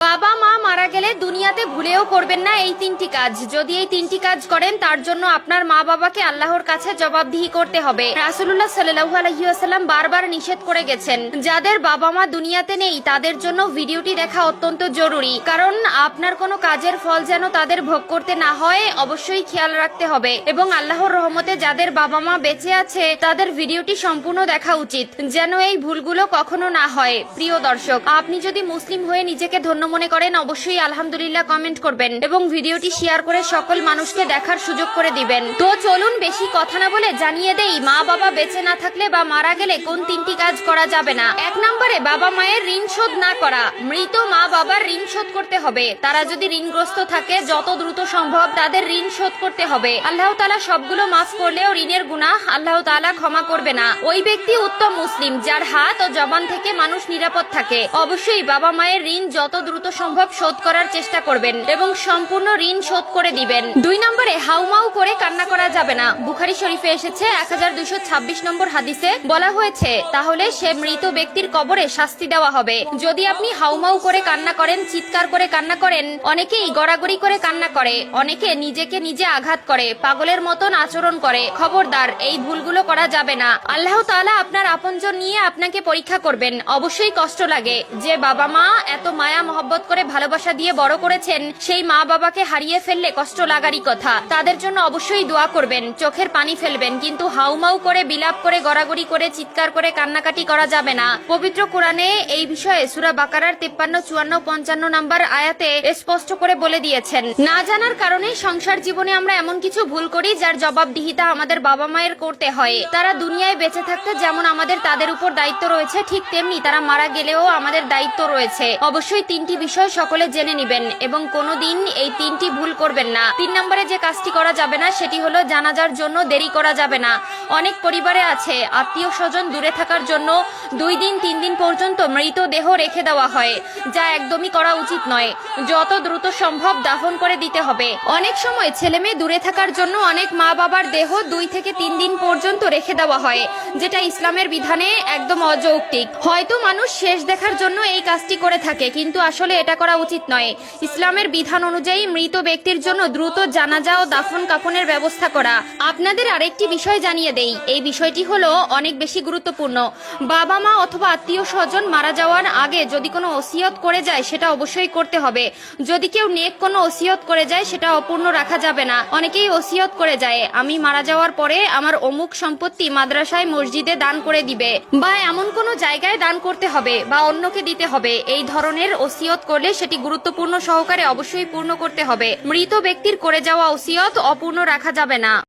বাবা গেলে দুনিয়াতে ভুলেও করবেন না এই তিনটি কাজ। যদি এই তিনটি কাজ করেন, তার জন্য আপনার মা বাবাকে আল্লাহর কাছে জবাবদিহি করতে হবে। রাসুল্লাহ সাল্লাহু আলহিউসাল্লাম বারবার নিষেধ করে গেছেন, যাদের বাবা মা দুনিয়াতে নেই, তাদের জন্য ভিডিওটি দেখা অত্যন্ত জরুরি। কারণ আপনার কোনো কাজের ফল যেন তাদের ভোগ করতে না হয়, অবশ্যই খেয়াল রাখতে হবে। এবং আল্লাহর রহমতে যাদের বাবা মা বেঁচে আছে, তাদের ভিডিওটি সম্পূর্ণ দেখা উচিত, যেন এই ভুলগুলো কখনো না হয়। প্রিয় দর্শক, আপনি যদি মুসলিম হয়ে নিজেকে ধন্য মনে করেন, অবশ্যই আলহামদুলিল্লাহ কমেন্ট করবেন এবং ভিডিওটি শেয়ার করে সকল মানুষকে দেখার সুযোগ করে দিবেন। তো চলুন বেশি কথা না বলে জানিয়ে দেই মা বাবা বেঁচে না থাকলে বা মারা গেলে কোন তিনটি কাজ করা যাবে না? এক নম্বরে বাবা মায়ের ঋণ শোধ না করা। মৃত মা বাবার ঋণ শোধ করতে হবে। তারা যদি ঋণগ্রস্ত থাকে, যত দ্রুত সম্ভব তাদের ঋণ শোধ করতে হবে। আল্লাহ তালা সবগুলো মাফ করলেও ঋণের গুনাহ আল্লাহ তালা ক্ষমা করবে না। ওই ব্যক্তি উত্তম মুসলিম, যার হাত ও জবান থেকে মানুষ নিরাপদ থাকে। অবশ্যই বাবা মায়ের ঋণ যত দ্রুত সম্ভব শোধ করার চেষ্টা করবেন এবং সম্পূর্ণ ঋণ শোধ করে দিবেন। দুই নম্বরে হাউমাউ করে কান্না করা যাবে না। বুখারি শরীফে এসেছে এক হাজার দুইশো ছাব্বিশ নম্বর হাদিসে বলা হয়েছে, তাহলে সে মৃত ব্যক্তির কবরে শাস্তি দেওয়া হবে। যদি আপনি হাউমাউ করে কান্না করেন, চিৎকার করে কান্না করেন, অনেকেই গড়াগড়ি করে কান্না করে, অনেকে নিজেকে নিজে আঘাত করে, পাগলের মতন আচরণ করে। খবরদার, এই ভুলগুলো করা যাবে না। আল্লাহ তাআলা আপনার আপনজন নিয়ে আপনাকে পরীক্ষা করবেন। অবশ্যই কষ্ট লাগে। যে বাবা মা এত মায়া মহব্বত করে ভালোবাসা দিয়ে বড় করেছেন, সেই মা বাবাকে হারিয়ে ফেললে কষ্ট লাগারই কথা। তাদের জন্য অবশ্যই দোয়া করবেন, চোখের পানি ফেলবেন, কিন্তু হাউমাউ করে বিলাপ করে গড়াগড়ি করে চিৎকার করে কান্নাকাটি করা যাবে না। পবিত্র কোরআনে এই বিষয়ে সুরা বাকারার তেপ্পান্ন, চুয়ান্ন, পঞ্চান্ন নাম্বার আয়াতে স্পষ্ট করে বলে দিয়েছেন, না জানার কারণে সংসার জীবনে আমরা এমন কিছু ভুল করি যার জবাবদিহিতা আমাদের বাবা মায়ের করতে হয়। তারা দুনিয়ায় বেঁচে থাকতে যেমন আমাদের তাদের উপর দায়িত্ব রয়েছে, ঠিক তেমনি তারা মারা গেলেও আমাদের দায়িত্ব রয়েছে। অবশ্যই তিনটি বিষয় সকলে জেনে নেবেন এবং কোনো দিন এই তিনটি ভুল করবেন না। তিন নম্বরে যে কাজটি করা যাবে না, সেটি হলো জানাজার জন্য দেরি করা যাবে না। অনেক পরিবারে আছে আত্মীয় স্বজন দূরে থাকার জন্য দুই দিন, তিন দিন পর্যন্ত মৃতদেহ রেখে দেওয়া হয়, যা একদমই করা উচিত নয়। যত দ্রুত সম্ভব দাফন করে দিতে হবে। অনেক সময় ছেলে মেয়ে দূরে থাকার জন্য অনেক মা বাবার দেহ দুই থেকে তিন দিন পর্যন্ত রেখে দেওয়া হয়, যেটা ইসলামের বিধানে একদম অযৌক্তিক। হয়তো মানুষ শেষ দেখার জন্য এই কাজটি করে থাকে, কিন্তু আসলে এটা করা উচিত নয়। ইসলামের বিধান অনুযায়ী মৃত ব্যক্তির জন্য দ্রুত জানাজা ও দাফন কাফনের ব্যবস্থা করা। আপনাদের আরেকটি বিষয় জানিয়ে দেই। এই বিষয়টি হলো অনেক বেশি গুরুত্বপূর্ণ। বাবা মা অথবা আত্মীয় স্বজন মারা যাওয়ার আগে যদি কোনো ওসিয়ত করে যায়, সেটা অবশ্যই করতে হবে। যদি কেউ নেক কোনো ওসিয়ত করে যায়, সেটা অপূর্ণ রাখা যাবে না। অনেকেই ওসিয়ত করে যায়, আমি মারা যাওয়ার পরে আমার অমুক সম্পত্তি মাদ্রাসায় মসজিদে দান করে দিবে বা এমন কোনো জায়গায় দান করতে হবে বা অন্যকে দিতে হবে। এই ধরনের ওসিয়ত করলে সেটি গুরুত্বপূর্ণ সহকারে অবশ্যই পূর্ণ করতে হবে। মৃত ব্যক্তির করে যাওয়া ওসিয়ত অপূর্ণ রাখা যাবে না।